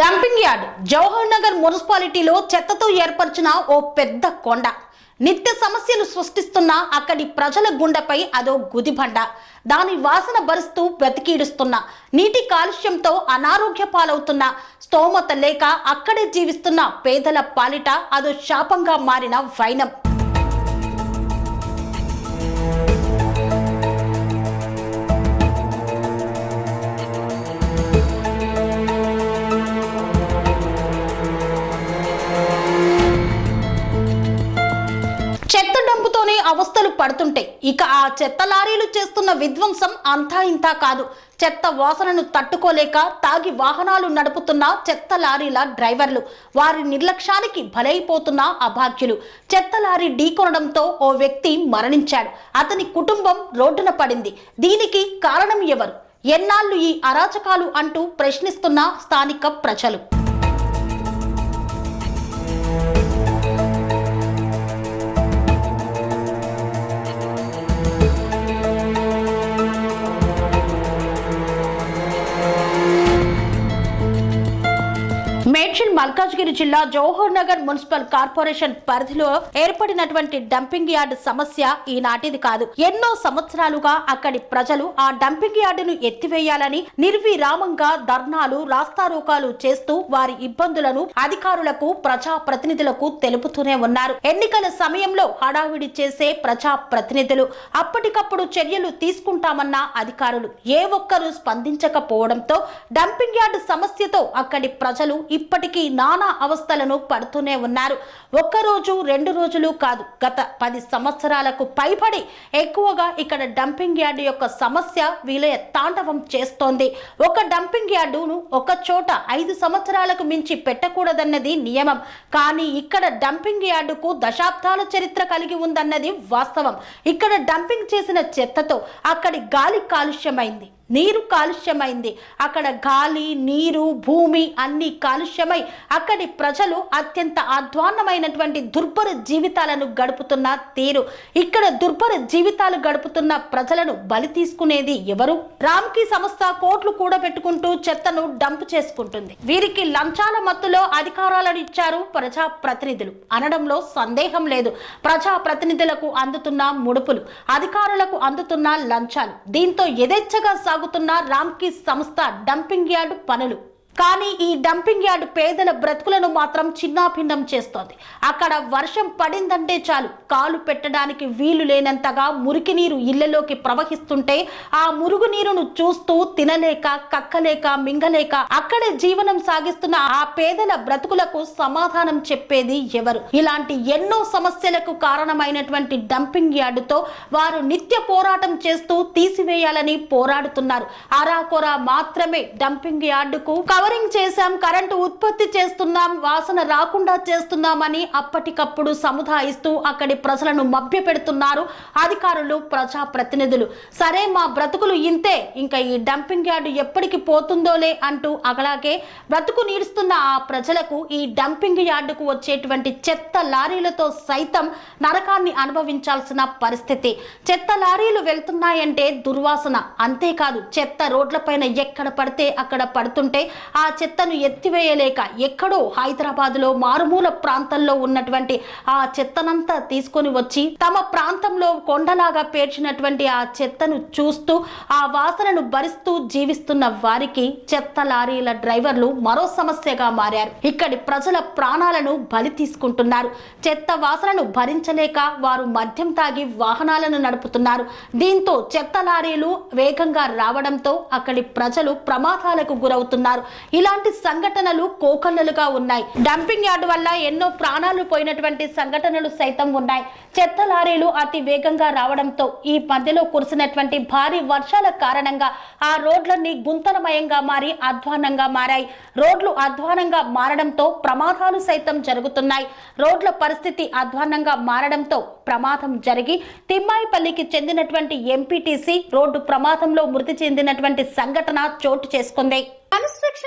Dumping yard Jawahar Nagar మున్సిపాలిటీలో చెత్తతో ఏర్పరిచిన ఓ పెద్ద కొండ. నిత్య సమస్యలు సృష్టిస్తున్న అక్కడి ప్రజల గుండెపై అదో గుదిబండ. దాని వాసన భరుస్తూ బ్రతికీడుస్తున్న నీటి కాలుష్యంతో అనారోగ్య పాలవుతున్న స్తోమత లేక అక్కడే జీవిస్తున్న పేదల పాలిట అదో శాపంగా మారిన వైనం. చెత్త డంపుతోనే అవస్థలు పడుతుంటే ఇక ఆ చెత్త లారీలు చేస్తున్న విధ్వంసం అంతా ఇంతా కాదు. చెత్త వాసనను తట్టుకోలేక తాగి వాహనాలు నడుపుతున్న చెత్త లారీల డ్రైవర్లు వారి నిర్లక్ష్యానికి బలైపోతున్న అభాగ్యులు. చెత్త లారీ ఢీకొనడంతో ఓ వ్యక్తి మరణించాడు. అతని కుటుంబం రోడ్డున పడింది. దీనికి కారణం ఎవరు? ఎన్నాళ్ళు ఈ అరాచకాలు అంటూ ప్రశ్నిస్తున్న స్థానిక ప్రజలు. మేడ్చల్ మల్కాజ్గిరి జిల్లా జవహర్ నగర్ మున్సిపల్ కార్పొరేషన్ పరిధిలో ఏర్పడినటువంటి డంపింగ్ యార్డ్ సమస్య ఈనాటిది కాదు. ఎన్నో సంవత్సరాలుగా అక్కడి ప్రజలు ఆ డంపింగ్ యార్డును ఎత్తివేయాలని నిర్విరామంగా ధర్నాలు రాస్తారోకాలు చేస్తూ వారి ఇబ్బందులను అధికారులకు ప్రజా ప్రతినిధులకు తెలుపుతూనే ఉన్నారు. ఎన్నికల సమయంలో హడావిడి చేసే ప్రజా ప్రతినిధులు అప్పటికప్పుడు చర్యలు తీసుకుంటామన్న అధికారులు ఏ ఒక్కరూ స్పందించకపోవడంతో డంపింగ్ యార్డ్ సమస్యతో అక్కడి ప్రజలు ఇప్పటికీ నానా అవస్థలను పడుతూనే ఉన్నారు. ఒక్కరోజు రెండు రోజులు కాదు గత పది సంవత్సరాలకు పైబడి ఎక్కువగా ఇక్కడ డంపింగ్ యార్డు యొక్క సమస్య విలయ తాండవం చేస్తోంది. ఒక డంపింగ్ యార్డును ఒక చోట ఐదు సంవత్సరాలకు మించి పెట్టకూడదన్నది నియమం. కానీ ఇక్కడ డంపింగ్ యార్డుకు దశాబ్దాల చరిత్ర కలిగి ఉందన్నది వాస్తవం. ఇక్కడ డంపింగ్ చేసిన చెత్తతో అక్కడి గాలి కాలుష్యమైంది. నీరు కాలుష్యమైంది. అక్కడ గాలి నీరు భూమి అన్ని కాలుష్యమై అక్కడి ప్రజలు అత్యంత అధ్వాన్నమైనటువంటి దుర్భర జీవితాలను గడుపుతున్న తీరు. ఇక్కడ దుర్భర జీవితాలు గడుపుతున్న ప్రజలను బలి తీసుకునేది ఎవరు? రామ్కి సంస్థ కోట్లు కూడబెట్టుకుంటూ చెత్తను డంప్ చేసుకుంటుంది. వీరికి లంచాల మత్తులో అధికారాలను ఇచ్చారు ప్రజా ప్రతినిధులు అనడంలో సందేహం లేదు. ప్రజా ప్రతినిధులకు అందుతున్న ముడుపులు అధికారులకు అందుతున్న లంచాలు. దీంతో యథేచ్ఛగా సాగుతున్న రామ్కీ సంస్థ డంపింగ్ యార్డు పనులు. కానీ ఈ డంపింగ్ యార్డ్ పేదల బ్రతుకులను మాత్రం చిన్నాభిన్నం చేస్తోంది. అక్కడ వర్షం పడిందంటే చాలు. కాలు పెట్టడానికి వీలు లేనంతగా మురికి నీరు ఇళ్ళలోకి ప్రవహిస్తుంటే ఆ మురుగు నీరును చూస్తూ తినలేక కక్కలేక మింగలేక అక్కడే జీవనం సాగిస్తున్న ఆ పేదల బ్రతుకులకు సమాధానం చెప్పేది ఎవరు? ఇలాంటి ఎన్నో సమస్యలకు కారణమైనటువంటి డంపింగ్ యార్డుతో వారు నిత్య పోరాటం చేస్తూ తీసివేయాలని పోరాడుతున్నారు. అరాకొరా మాత్రమే డంపింగ్ యార్డుకు కవరింగ్ చేశాం కరెంటు ఉత్పత్తి చేస్తున్నాం వాసన రాకుండా చేస్తున్నామని అప్పటికప్పుడు సముదాయిస్తూ అక్కడి ప్రజలను మభ్య పెడుతున్నారు అధికారులు ప్రజా ప్రతినిధులు. సరే మా బ్రతుకులు ఇంతే ఇంకా ఈ డంపింగ్ యార్డు ఎప్పటికి పోతుందోలే అంటూ అలాగే బ్రతుకు నీడుస్తున్న ఆ ప్రజలకు ఈ డంపింగ్ యార్డుకు వచ్చేటువంటి చెత్త లారీలతో సైతం నరకాన్ని అనుభవించాల్సిన పరిస్థితి. చెత్త లారీలు వెళ్తున్నాయంటే దుర్వాసన. అంతేకాదు చెత్త రోడ్లపైన ఎక్కడ పడితే అక్కడ పడుతుంటే ఆ చెత్తను ఎత్తివేయలేక ఎక్కడో హైదరాబాద్లో మారుమూల ప్రాంతంలో ఉన్నటువంటి ఆ చెత్తనంతా తీసుకొని వచ్చి తమ ప్రాంతంలో కొండలాగా పేర్చినటువంటి ఆ చెత్తను చూస్తూ ఆ వాసనను భరిస్తూ జీవిస్తున్న వారికి చెత్త లారీల డ్రైవర్లు మరో సమస్యగా మారారు. ఇక్కడి ప్రజల ప్రాణాలను బలి తీసుకుంటున్నారు. చెత్త వాసనను భరించలేక వారు మద్యం తాగి వాహనాలను నడుపుతున్నారు. దీంతో చెత్త లారీలు వేగంగా రావడంతో అక్కడి ప్రజలు ప్రమాదాలకు గురవుతున్నారు. ఇలాంటి సంఘటనలు కోకల్లలుగా ఉన్నాయి. డంపింగ్ యార్డు వల్ల ఎన్నో ప్రాణాలు పోయినటువంటి సంఘటనలు సైతం ఉన్నాయి. చెత్త లారీలు అతి వేగంగా రావడంతో ఈ మధ్యలో కురిసినటువంటి భారీ వర్షాల కారణంగా ఆ రోడ్లన్నీ గుంతలమయంగా మారి అధ్వానంగా మారాయి. రోడ్లు అధ్వానంగా మారడంతో ప్రమాదాలు సైతం జరుగుతున్నాయి. రోడ్ల పరిస్థితి అధ్వానంగా మారడంతో ప్రమాదం జరిగి తిమ్మాయిపల్లికి చెందినటువంటి ఎంపీటీసీ రోడ్డు ప్రమాదంలో మృతి చెందినటువంటి సంఘటన చోటు చేసుకుంది.